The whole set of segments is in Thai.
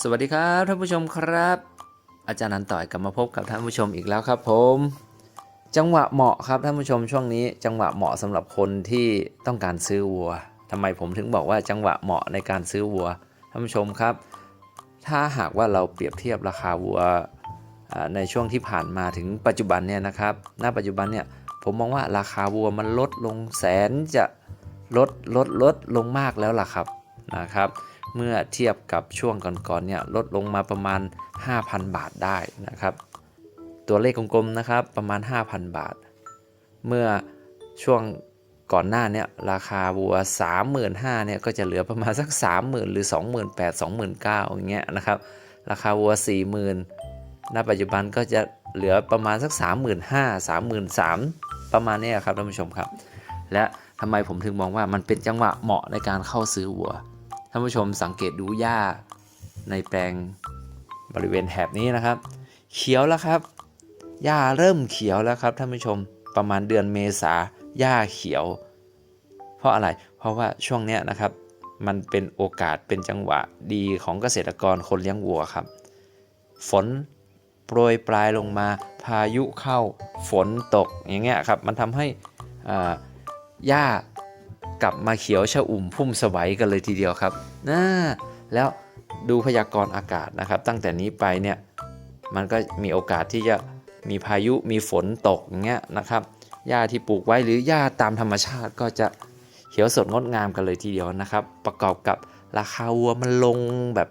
สวัสดีครับท่านผู้ชมครับ อาจารย์นันต่อยกลับมาพบกับท่านผู้ชมอีกแล้วครับผม จังหวะเหมาะครับท่านผู้ชมช่วงนี้ จังหวะเหมาะสำหรับคนที่ต้องการซื้อวัวทำไมผมถึงบอกว่าจังหวะเหมาะในการซื้อวัวท่านผู้ชมครับ ถ้าหากว่าเราเปรียบเทียบราคาวัวในช่วงที่ผ่านมาถึงปัจจุบันเนี่ยนะครับณปัจจุบันเนี่ยผมมองว่าราคาวัวมันลดลงแสนจะลดลดลดลงมากแล้วล่ะครับนะครับ เมื่อเทียบกับช่วงก่อนๆเนี่ยลดลงมาประมาณ 5,000 บาทได้นะครับ ตัวเลขกลมๆนะครับประมาณ 5,000 บาท เมื่อช่วงก่อนหน้าเนี่ยราคาวัว 35,000เนี่ยก็จะเหลือประมาณสัก 30,000 หรือ 28,000 29,000อย่างเงี้ยนะครับ ราคาวัว 40,000ณปัจจุบันก็จะเหลือประมาณสัก 35,000 33,000 ประมาณนี้ครับท่านผู้ชมครับ และทำไมผมถึงมองว่ามันเป็นจังหวะเหมาะในการเข้าซื้อวัว ท่านผู้ชมสังเกตดูหญ้าในแปลงบริเวณแถบนี้นะครับ เขียวแล้วครับ หญ้าเริ่มเขียวแล้วครับท่านผู้ชมประมาณเดือนเมษาหญ้าเขียว เพราะอะไร เพราะว่าช่วงเนี้ยนะครับ มันเป็นโอกาสเป็นจังหวะดีของเกษตรกรคนเลี้ยงวัวครับ ฝนโปรยปลายลงมา พายุเข้าฝนตกอย่างเงี้ยครับ มันทำให้หญ้า กลับมาเขียวชอุ่มพุ่มสวัยกันเลยทีเดียวครับนะแล้วดูพยากรณ์อากาศนะครับ ตั้งแต่นี้ไปเนี่ยมันก็มีโอกาสที่จะมีพายุมีฝนตกอย่างเงี้ยนะครับหญ้าที่ปลูกไว้หรือหญ้าตามธรรมชาติก็จะเขียวสดงดงามกันเลยทีเดียวนะครับ ประกอบกับราคาวัวมันลงแบบ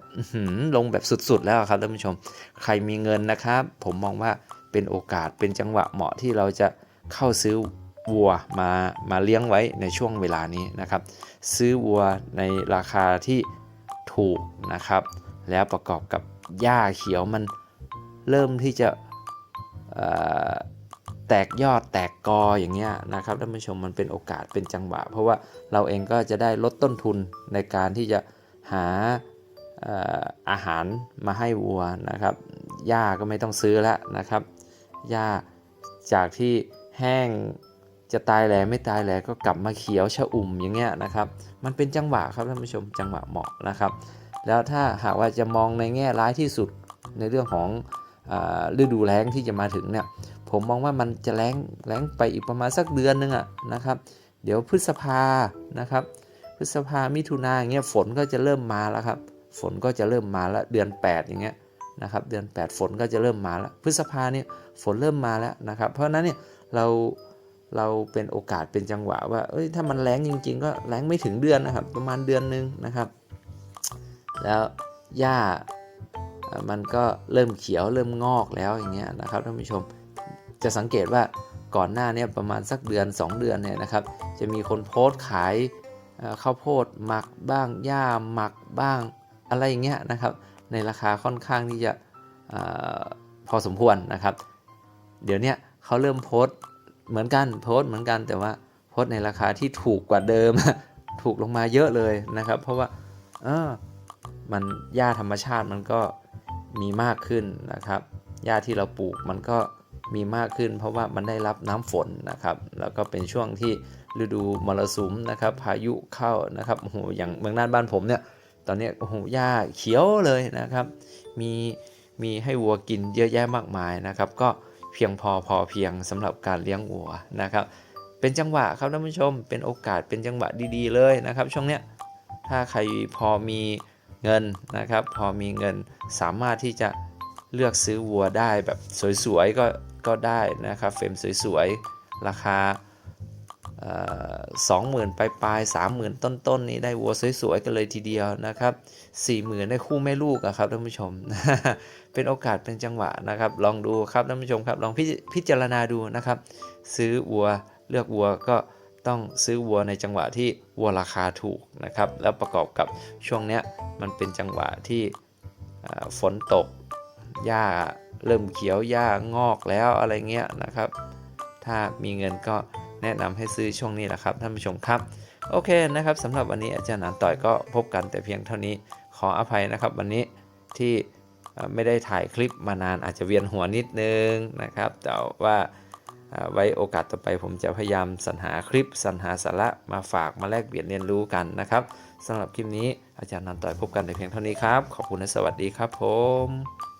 ลงแบบสุดๆแล้วครับท่านผู้ชม ใครมีเงินนะครับ ผมมองว่าเป็นโอกาสเป็นจังหวะเหมาะที่เราจะเข้าซื้อ วัวมามาเลี้ยงไว้ในช่วงเวลานี้นะครับ ซื้อวัวในราคาที่ถูกนะครับ แล้วประกอบกับหญ้าเขียวมันเริ่มที่จะแตกยอดแตกกออย่างเงี้ยนะครับท่านผู้ชมมันเป็นโอกาสเป็นจังหวะ เพราะว่าเราเองก็จะได้ลดต้นทุนในการที่จะหาเอ่ออาหารมาให้วัวนะครับหญ้าก็ไม่ต้องซื้อแล้วนะครับหญ้าจากที่แห้ง จะตายแหล่ไม่ตายแหล่ก็กลับมาเขียวชะอุ่มอย่างเงี้ยนะครับ มันเป็นจังหวะครับท่านผู้ชมจังหวะเหมาะนะครับ แล้วถ้าหากว่าจะมองในแง่ร้ายที่สุดในเรื่องของฤดูแล้งที่จะมาถึงเนี่ยผมมองว่ามันจะแล้งแล้งไปอีกประมาณสักเดือนนึงอะนะครับ เดี๋ยวพฤษภานะครับ พฤษภามิถุนาอย่างเงี้ยฝนก็จะเริ่มมาแล้วครับ ฝนก็จะเริ่มมาแล้วเดือน 8 อย่างเงี้ยนะครับเดือน 8 ฝนก็จะเริ่มมาแล้ว พฤษภาเนี่ยฝนเริ่มมาแล้วนะครับ เพราะนั้นเนี่ยเรา เราเป็นโอกาสเป็นจังหวะว่าเอ้ยถ้ามันแรงจริง ๆ ก็แรงไม่ถึงเดือนนะครับ ประมาณเดือนหนึ่งนะครับ แล้วหญ้ามันก็เริ่มเขียวเริ่มงอกแล้วอย่างเงี้ยนะครับท่านผู้ชมจะสังเกตว่าก่อนหน้าเนี้ประมาณสักเดือน 2 เดือนเนี่ยนะครับ จะมีคนโพสต์ขายข้าวโพดหมักบ้างหญ้าหมักบ้างอะไรอย่างเงี้ยนะครับ ในราคาค่อนข้างที่จะอพอสมควรนะครับ เดี๋ยวนี้เขาเริ่มโพสต์ เหมือนกันโพสเหมือนกันแต่ว่าโพสในราคาที่ถูกกว่าเดิม ถูกลงมาเยอะเลยนะครับ เพราะว่าเออมันหญ้าธรรมชาติมันก็มีมากขึ้นนะครับหญ้าที่เราปลูกมันก็มีมากขึ้น เพราะว่ามันได้รับน้ำฝนนะครับ แล้วก็เป็นช่วงที่ฤดูมรสุมนะครับ พายุเข้านะครับโอ้โหอย่างเมืองน่านบ้านผมเนี่ยตอนเนี้ยโอ้โหหญ้าเขียวเลยนะครับ มีมีให้วัวกินเยอะแยะมากมายนะครับ ก็ เพียงพอพอเพียงสำหรับการเลี้ยงวัวนะครับ เป็นจังหวะครับท่านผู้ชม เป็นโอกาสเป็นจังหวะดีๆ เลยนะครับ ช่วงเนี้ยถ้าใครพอมีเงินนะครับ พอมีเงินสามารถที่จะเลือกซื้อวัวได้แบบสวยๆก็ก็ได้นะครับเฟรมสวยๆราคา สองหมื่นปลายปลายสามหมื่นต้นๆนนี้ได้วัวสวยๆกันเลยทีเดียวนะครับสี่หมื่นได้คู่แม่ลูกอะครับท่านผู้ชม เป็นโอกาสเป็นจังหวะนะครับ ลองดูครับท่านผู้ชมครับลองพิพิจารณาดูนะครับ ซื้อวัวเลือกวัวก็ต้องซื้อวัวในจังหวะที่วัวราคาถูกนะครับ แล้วประกอบกับช่วงเนี้ยมันเป็นจังหวะที่ฝนตกหญ้าเริ่มเขียวหญ้างอกแล้วอะไรเงี้ยนะครับ ถ้ามีเงินก็ แนะนำให้ซื้อช่วงนี้แหละครับท่านผู้ชมครับ โอเคนะครับสำหรับวันนี้อาจารย์หนานต่อยก็พบกันแต่เพียงเท่านี้ขออภัยนะครับ วันนี้ที่ไม่ได้ถ่ายคลิปมานานอาจจะเวียนหัวนิดนึงนะครับ แต่ว่าไว้โอกาสต่อไปผมจะพยายามสรรหาคลิปสรรหาสาระมาฝากมาแลกเปลี่ยนเรียนรู้กันนะครับสำหรับคลิปนี้อาจารย์นันต่อยพบกันในเพียงเท่านี้ครับ ขอบคุณและสวัสดีครับผม